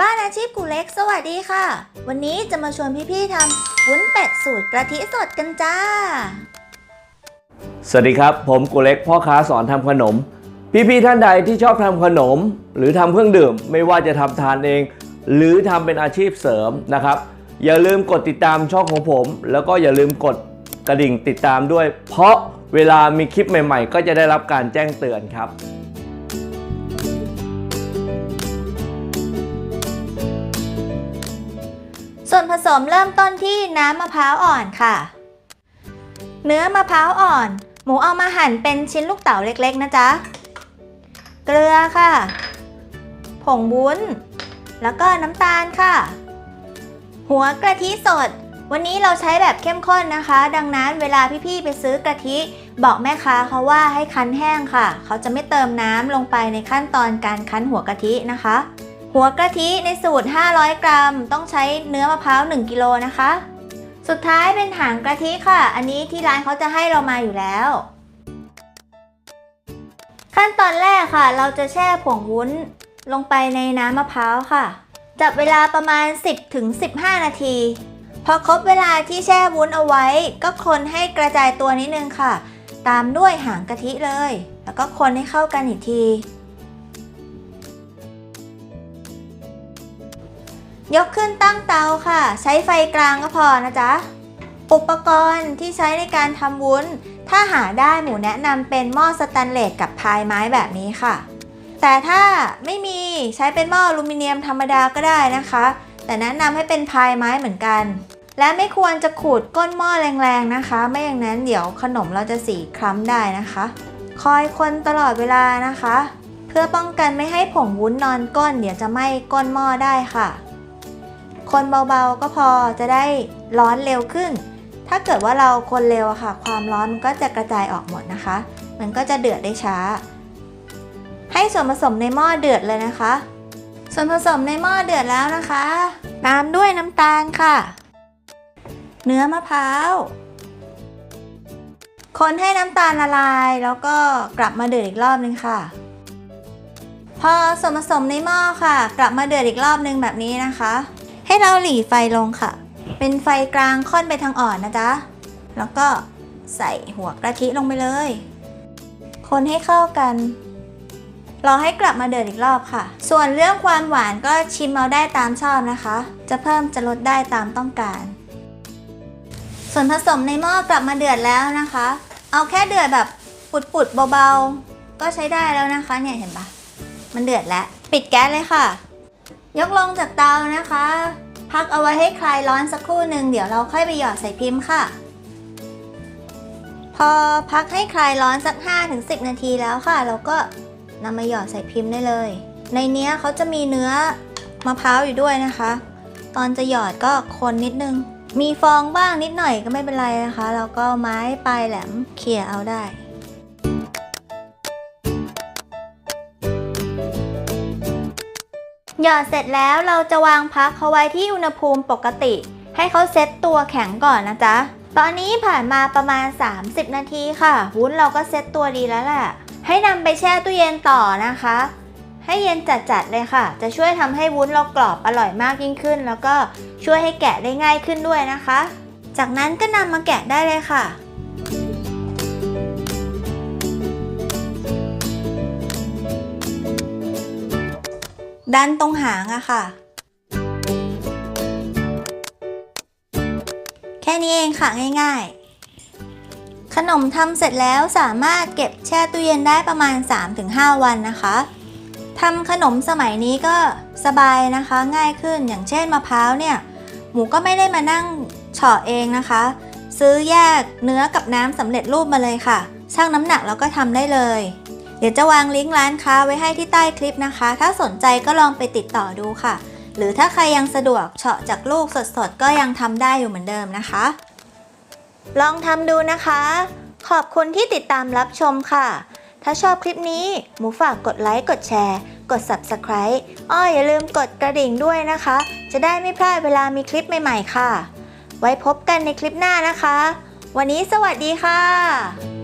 บ้านอาชีพกูเล็กสวัสดีค่ะ วันนี้จะมาชวนพี่ๆทำวุ้นเป็ดสูตรกะทิสดกันจ้า สวัสดีครับ ผมกุเล็กพ่อค้าสอนทำขนม พี่ๆท่านใดที่ชอบทำขนม หรือทำเครื่องดื่ม ไม่ว่าจะทำทานเอง หรือทำเป็นอาชีพเสริมนะครับ อย่าลืมกดติดตามช่องของผม แล้วก็อย่าลืมกดกระดิ่งติดตามด้วย เพราะเวลามีคลิปใหม่ ๆ ก็จะได้รับการแจ้งเตือนครับ ส่วนผสมเริ่มต้นที่น้ำมะพร้าวอ่อนค่ะ เนื้อมะพร้าวอ่อน หมูเอามาหั่นเป็นชิ้นลูกเต๋าเล็กๆนะจ๊ะ เกลือค่ะ ผงวุ้น แล้วก็น้ำตาลค่ะ หัวกะทิสด วันนี้เราใช้แบบเข้มข้นนะคะ ดังนั้นเวลาพี่ๆไปซื้อกะทิ บอกแม่ค้าเขาว่าให้คั้นแห้งค่ะ เขาจะไม่เติมน้ำลงไปในขั้นตอนการคั้นหัวกะทินะคะ หัวกะทิในสูตร 500 กรัม ต้องใช้เนื้อมะพร้าว 1 กิโลนะคะ สุดท้ายเป็นหางกะทิค่ะ อันนี้ที่ร้านเขาจะให้เรามาอยู่แล้ว ขั้นตอนแรกค่ะ เราจะแช่ผงวุ้นลงไปในน้ำมะพร้าวค่ะ จับเวลาประมาณ 10ถึง15 นาที พอครบเวลาที่แช่วุ้นเอาไว้ ก็คนให้กระจายตัวนิดนึงค่ะ ตามด้วยหางกะทิเลย แล้วก็คนให้เข้ากันอีกที ยกขึ้นตั้งเตาค่ะ ใช้ไฟกลางก็พอนะจ๊ะ อุปกรณ์ที่ใช้ในการทำวุ้น ถ้าหาได้หมูแนะนำเป็นหม้อสแตนเลสกับพายไม้แบบนี้ค่ะ แต่ถ้าไม่มีใช้เป็นหม้ออลูมิเนียมธรรมดาก็ได้นะคะ แต่แนะนำให้เป็นพายไม้เหมือนกัน และไม่ควรจะขูดก้นหม้อแรงๆนะคะ ไม่อย่างนั้นเดี๋ยวขนมเราจะสีคล้ำได้นะคะ คอยคนตลอดเวลานะคะ เพื่อป้องกันไม่ให้ผงวุ้นนอนก้น เดี๋ยวจะไหม้ก้นหม้อได้ค่ะ คนเบาๆ ก็พอจะได้ร้อนเร็วขึ้น ถ้าเกิดว่าเราคนเร็วค่ะ ความร้อนมันก็จะกระจายออกหมดนะคะ มันก็จะเดือดได้ช้า ให้ส่วนผสมในหม้อเดือดเลยนะคะ ส่วนผสมในหม้อเดือดแล้วนะคะ ตามด้วยน้ำตาลค่ะ เนื้อมะพร้าว คนให้น้ำตาลละลาย แล้วก็กลับมาเดือดอีกรอบนึงค่ะพอส่วนผสมในหม้อค่ะ กลับมาเดือดอีกรอบนึงแบบนี้นะคะ ให้เราหลีไฟลงค่ะ เป็นไฟกลางค่อนไปทางอ่อนนะจ๊ะ แล้วก็ใส่หัวกะทิลงไปเลย คนให้เข้ากัน รอให้กลับมาเดือดอีกรอบค่ะ ส่วนเรื่องความหวานก็ชิมเอาได้ตามชอบนะคะ จะเพิ่มจะลดได้ตามต้องการ ส่วนผสมในหม้อกลับมาเดือดแล้วนะคะ เอาแค่เดือดแบบปุดๆเบาๆ ก็ใช้ได้แล้วนะคะเนี่ยเห็นปะมันเดือดแล้ว ปิดแก๊สเลยค่ะ ยกลงจากเตานะคะ พักเอาไว้ให้คลายร้อนสักครู่หนึ่งเดี๋ยวเราค่อยไปหยอดใส่พิมพ์ค่ะ พอพักให้คลายร้อนสัก 5-10 นาทีแล้วค่ะ เราก็นำมาหยอดใส่พิมพ์ได้เลย ในเนี้ยเขาจะมีเนื้อมะพร้าวอยู่ด้วยนะคะ ตอนจะหยอดก็คนนิดนึง มีฟองบ้างนิดหน่อยก็ไม่เป็นไรนะคะแล้วก็ไม้ปลายแหลมเขี่ยเอาได้ หยอดเสร็จแล้วเราจะวางพักเขาไว้ที่อุณหภูมิปกติ ให้เขาเซ็ตตัวแข็งก่อนนะจ๊ะ ตอนนี้ผ่านมาประมาณ 30 นาทีค่ะ วุ้นเราก็เซ็ตตัวดีแล้วแหละ ให้นำไปแช่ตู้เย็นต่อนะคะ ให้เย็นจัดๆเลยค่ะ จะช่วยทำให้วุ้นเรากรอบอร่อยมากยิ่งขึ้น แล้วก็ช่วยให้แกะได้ง่ายขึ้นด้วยนะคะ จากนั้นก็นำมาแกะได้เลยค่ะ ดันตรงหางอะค่ะ แค่นี้เองค่ะง่ายๆ ขนมทำเสร็จแล้วสามารถเก็บแช่ตู้เย็นได้ประมาณ 3-5 วันนะคะทำขนมสมัยนี้ก็สบายนะคะง่ายขึ้นอย่างเช่นมะพร้าวเนี่ยหมูก็ไม่ได้มานั่งเฉาะเองนะคะ ซื้อแยกเนื้อกับน้ำสำเร็จรูปมาเลยค่ะ ชั่งน้ำหนักแล้วก็ทำได้เลย ดี๋ยวจะวางลิงก์ร้านค้าไว้ให้ที่ใต้คลิปนะคะ ถ้าสนใจก็ลองไปติดต่อดูค่ะ หรือถ้าใครยังสะดวกเฉาะจากลูกสดๆ ก็ยังทำได้อยู่เหมือนเดิมนะคะ ลองทำดูนะคะ ขอบคุณที่ติดตามรับชมค่ะ ถ้าชอบคลิปนี้หมูฝากกดไลค์กดแชร์ กด Subscribe อ้ออย่าลืมกดกระดิ่งด้วยนะคะ จะได้ไม่พลาดเวลามีคลิปใหม่ๆค่ะ ไว้พบกันในคลิปหน้านะคะ วันนี้สวัสดีค่ะ